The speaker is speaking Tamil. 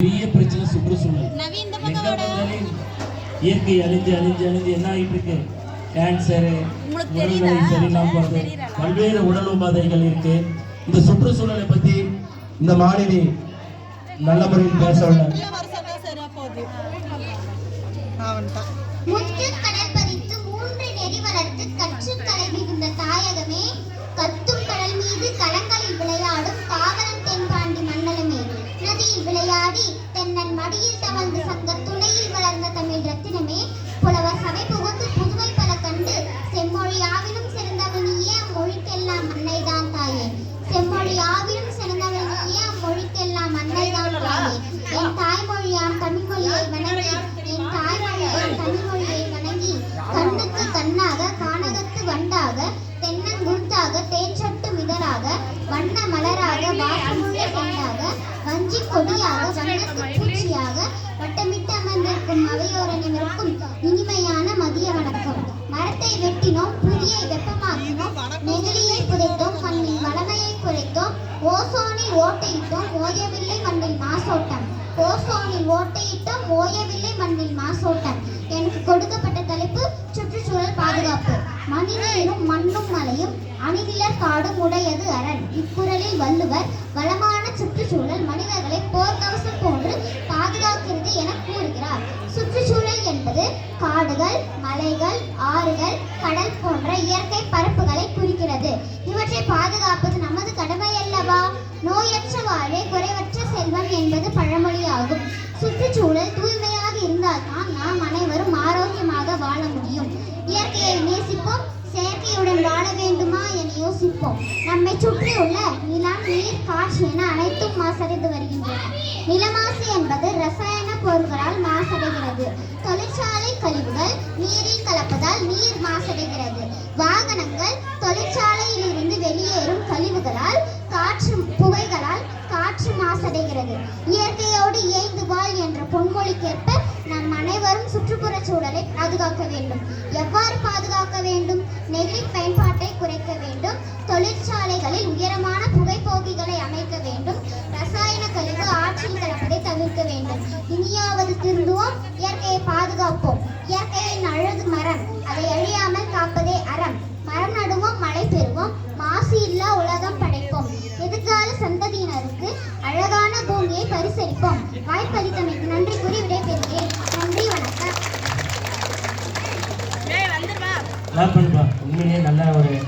பெரிய பிரச்சனை சுற்றுச்சூழல். இயற்கை அழிஞ்சு அழிஞ்சு அழிஞ்சு என்ன ஆகிட்டு இருக்கு கேன்சரு உங்களுக்கு உடல்நிலை தெரியுதா? சரியில்லாம போறது. பல்வேறு உடல் உபாதைகள் இருக்கு. இந்த சுற்றுச்சூழலை பத்தி இந்த மாணவி நல்ல முறையில் பேச அடியில் மடியில் தவழ்ந்து சங்க துணையில் வளர்ந்த தமிழ் ரத்தினமே புலவர் சபை புகுந்து புதுமை பல கண்டு செம்மொழி ஆவிலும் சிறந்தவன் நீயே மொழிக்கெல்லாம் அன்னைதான் தாயே. செம்மொழி ஆவிலும் சிறந்தவன் நீயே மொழிக்கெல்லாம் அன்னைதான் தாயே. என் தாய்மொழியாம் தமிழ்மொழியை வணங்கி என் தாய்மொழியாம் தமிழ்மொழியை வணங்கி கண்ணுக்கு கண்ணாக கானகத்து வண்டாக தென்னங்குத்தாக தேன்சொட்டு மிதராக வண்ண மலராக வாசமுள்ள செண்டாக வஞ்சி கொடியாக வண்ணத்து இருக்கும் அவையோரனிருக்கும் இனிமையான மதிய வணக்கம். மரத்தை வெட்டினோம் புதியை வெப்பமாக்கினோம் நெகிழியை புதைத்தோம் மண்ணின் வளமையை குறைத்தோம் ஓசோனில் ஓட்டையிட்டோம் ஓயவில்லை மண்ணில் மாசோட்டம். ஓசோனில் ஓட்டையிட்டோம் ஓயவில்லை மண்ணில் மாசோட்டம். எனக்கு கொடுக்கப்பட்ட தலைப்பு சுற்றுச்சூழல் பாதுகாப்பு. மனிதனும் மண்ணும் மலையும் அணிதிலர் காடும் உடையது அரண். இக்குறளில் வள்ளுவர் வளமான சுற்றுச்சூழல் மனிதர்களை போர்க்கவசம் போன்று ஆறுகள் கடல் போன்ற இயற்கை பரப்புகளை குறிக்கிறது. இவற்றை பாதுகாப்பது நமது கடமை அல்லவா நோயற்ற வாழே குறைவற்ற செல்வம் என்பது பழமொழியாகும். சுற்றுச்சூழல் தூய்மையாக இருந்தால்தான் நாம் அனைவரும் ஆரோக்கியமாக வாழ முடியும். இயற்கையை நேசிப்போம் செயற்கையுடன் வாழ வேண்டுமா என யோசிப்போம். நம்மை சுற்றியுள்ள நிலம் நீர் காற்று என அனைத்தும் மாசடைந்து வருகின்றன. என்பது ரசாயன பொருட்களால் மாசடைகிறது. தொழிற்சாலை கழிவுகள் நீரில் கலப்பதால் நீர் மாசடைகிறது. வாகனங்கள் தொழிற்சாலையில் இருந்து வெளியேறும் கழிவுகளால் காற்று புகைகளால் காற்று மாசடைகிறது. இயற்கையோடு இயைந்து வாழ் என்ற பொன்மொழிக்கேற்ப நம் அனைவரும் சுற்றுப்புற சூழலை பாதுகாக்க வேண்டும். எவ்வாறு பாதுகாக்க வேண்டும்? நெகிழி பயன்பாட்டை குறைக்க வேண்டும். தொழிற்சாலைகளில் உயரமான புகைப்போக்கிகளை அமைக்க திருந்துவோம் இயற்கையை பாதுகாப்போம். இயற்கையின் அழகு மரம். அதை அழியாமல் காப்பதே அறம். மரம் நடுவோம் மழை பெறுவோம். மாசு இல்லா உலகம் படைப்போம். எதிர்கால சந்ததியினருக்கு அழகான பூமியை பரிசளிப்போம். வாய்ப்பளித்தமைக்கு நன்றி கூறி விடைபெறுகிறேன். நன்றி வணக்கம். உண்மையிலேயே நல்ல ஒரு